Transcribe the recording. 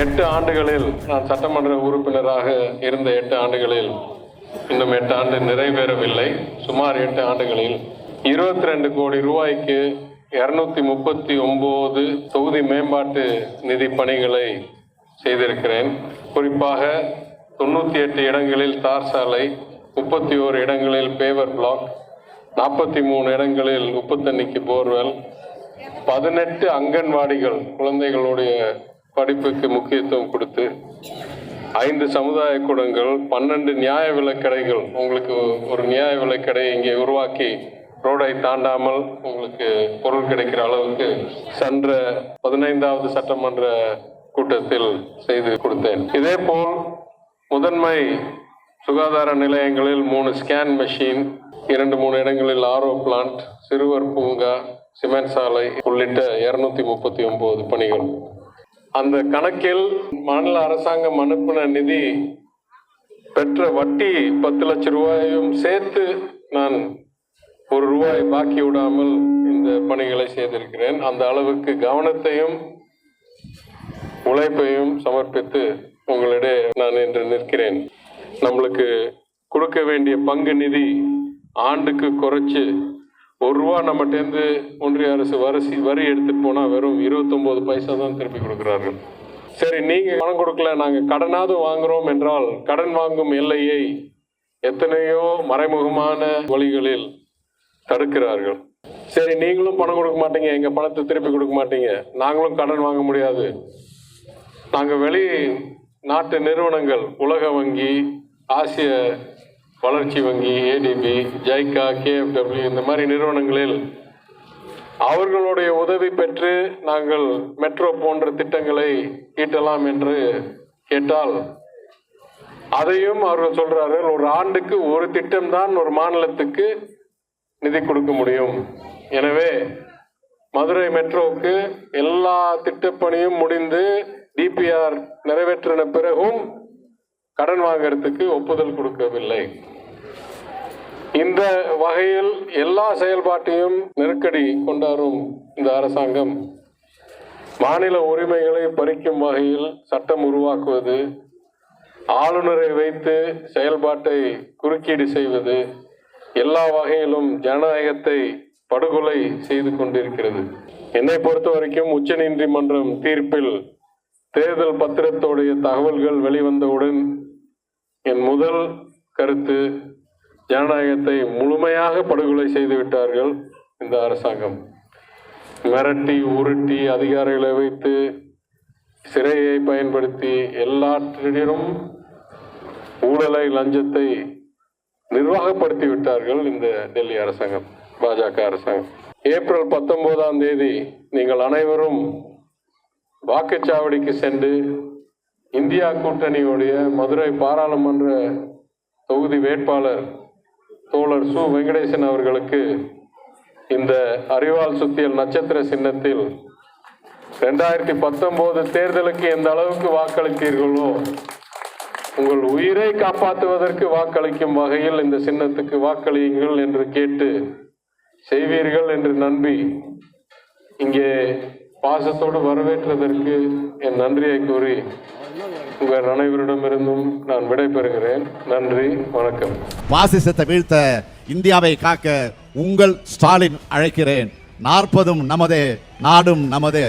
எட்டு ஆண்டுகளில் நான் சட்டமன்ற உறுப்பினராக இருந்த எட்டு ஆண்டுகளில் இன்னும் எட்டு ஆண்டு நிறைவேறவில்லை. சுமார் எட்டு ஆண்டுகளில் இருபத்தி ரெண்டு கோடி ரூபாய்க்கு இரநூத்தி முப்பத்தி ஒம்பது தொகுதி மேம்பாட்டு நிதி பணிகளை செய்திருக்கிறேன். குறிப்பாக தொண்ணூற்றி எட்டு இடங்களில் தார் சாலை முப்பத்தி ஓரு இடங்களில் பேவர் பிளாக் நாற்பத்தி மூணு இடங்களில் உப்பு தண்ணிக்கு போர்வெல் பதினெட்டு அங்கன்வாடிகள் குழந்தைகளுடைய படிப்புக்கு முக்கியத்துவம் கொடுத்து ஐந்து சமுதாய கூடங்கள் பன்னெண்டு நியாய விலைக்கடைகள் உங்களுக்கு ஒரு நியாய விலைக்கடை இங்கே உருவாக்கி ரோடை தாண்டாமல் உங்களுக்கு பொருள் கிடைக்கிற அளவுக்கு சென்ற பதினைந்தாவது சட்டமன்ற கூட்டத்தில் செய்து கொடுத்தேன். இதேபோல் முதன்மை சுகாதார நிலையங்களில் மூணு ஸ்கேன் மெஷின் இரண்டு மூணு இடங்களில் ஆர்ஓ பிளான்ட் சிறுவர் பூங்கா சிமெண்ட் சாலை உள்ளிட்ட இருநூத்தி முப்பத்தி ஒன்பது பணிகள். அந்த கணக்கில் மாநில அரசாங்கம் அனுப்பின நிதி பெற்ற வட்டி பத்து லட்சம் ரூபாயையும் சேர்த்து நான் ஒரு ரூபாய் பாக்கி விடாமல் இந்த பணிகளை செய்திருக்கிறேன். அந்த அளவுக்கு கவனத்தையும் உழைப்பையும் சமர்ப்பித்து உங்களிடையே நான் இன்று நிற்கிறேன். நம்மளுக்கு கொடுக்க வேண்டிய பங்கு நிதி ஆண்டுக்கு குறைச்சு ஒரு ரூபா நம்மகிட்டேருந்து ஒன்றிய அரசு வரிசை வரி எடுத்துட்டு போனால் வெறும் 29 பைசா தான் திருப்பி கொடுக்கிறார்கள். சரி நீங்கள் பணம் கொடுக்கல நாங்கள் கடனாவது வாங்குறோம் என்றால் கடன் வாங்கும் எல்லையை எத்தனையோ மறைமுகமான வழிகளில் தடுக்கிறார்கள். சரி நீங்களும் பணம் கொடுக்க மாட்டீங்க எங்கள் பணத்தை திருப்பி கொடுக்க மாட்டீங்க. நாங்களும் கடன் வாங்க முடியாது. நாங்கள் வெளி நாட்டு நிறுவனங்கள் உலக வங்கி ஆசிய வளர்ச்சி வங்கி ஏடிபி ஜைகா கேஎஃப்டபிள்யூ இந்த மாதிரி நிறுவனங்களில் அவர்களுடைய உதவி பெற்று நாங்கள் மெட்ரோ போன்ற திட்டங்களை ஈட்டலாம் என்று கேட்டால் அதையும் அவர்கள் சொல்றார்கள் ஒரு ஆண்டுக்கு ஒரு திட்டம் தான் ஒரு மாநிலத்துக்கு நிதி கொடுக்க முடியும். எனவே மதுரை மெட்ரோவுக்கு எல்லா திட்டப்பணியும் முடிந்து டிபிஆர் நிறைவேற்றின பிறகும் கடன் வாங்கறதுக்கு ஒப்புதல் கொடுக்கவில்லை. இந்த வகையில் எல்லா செயல்பாட்டையும் நெருக்கடி கொண்டாடும் இந்த அரசாங்கம் மாநில உரிமைகளை பறிக்கும் வகையில் சட்டம் உருவாக்குவது ஆளுநரை வைத்து செயல்பாட்டை குறுக்கீடு செய்வது எல்லா வகையிலும் ஜனநாயகத்தை படுகொலை செய்து கொண்டிருக்கிறது. என்னை பொறுத்த வரைக்கும் உச்சநீதிமன்றம் தீர்ப்பில் தேர்தல் பத்திரத்தோடைய தகவல்கள் வெளிவந்தவுடன் என் முதல் கருத்து ஜனநாயகத்தை முழுமையாக படுகொலை செய்து விட்டார்கள் இந்த அரசாங்கம். மிரட்டி உருட்டி அதிகாரிகளை வைத்து சிறையை பயன்படுத்தி எல்லாற்றிலும் ஊழலை லஞ்சத்தை நிர்வாகப்படுத்தி விட்டார்கள் இந்த டெல்லி அரசாங்கம் பாஜக அரசாங்கம். ஏப்ரல் பத்தொன்பதாம் தேதி நீங்கள் அனைவரும் வாக்குச்சாவடிக்கு சென்று இந்தியா கூட்டணியுடைய மதுரை பாராளுமன்ற தொகுதி வேட்பாளர் தோழர் சு. வெங்கடேசன் அவர்களுக்கு இந்த அறிவால் சுத்தியல் நட்சத்திர சின்னத்தில் ரெண்டாயிரத்தி பத்தொன்பது தேர்தலுக்கு எந்த அளவுக்கு வாக்களித்தீர்களோ உங்கள் உயிரை காப்பாற்றுவதற்கு வாக்களிக்கும் வகையில் இந்த சின்னத்துக்கு வாக்களியுங்கள் என்று கேட்டு செய்வீர்கள் என்று நம்பி இங்கே பாசத்தோடு வரவேற்றதற்கு என் நன்றியை கூறி உங்கள் அனைவரிடமிருந்தும் நான் விடைபெறுகிறேன். நன்றி வணக்கம். பாசிசத்தை வீழ்த்த இந்தியாவை காக்க உங்கள் ஸ்டாலின் அழைக்கிறேன். நாற்பதும் நமதே நாடும் நமதே.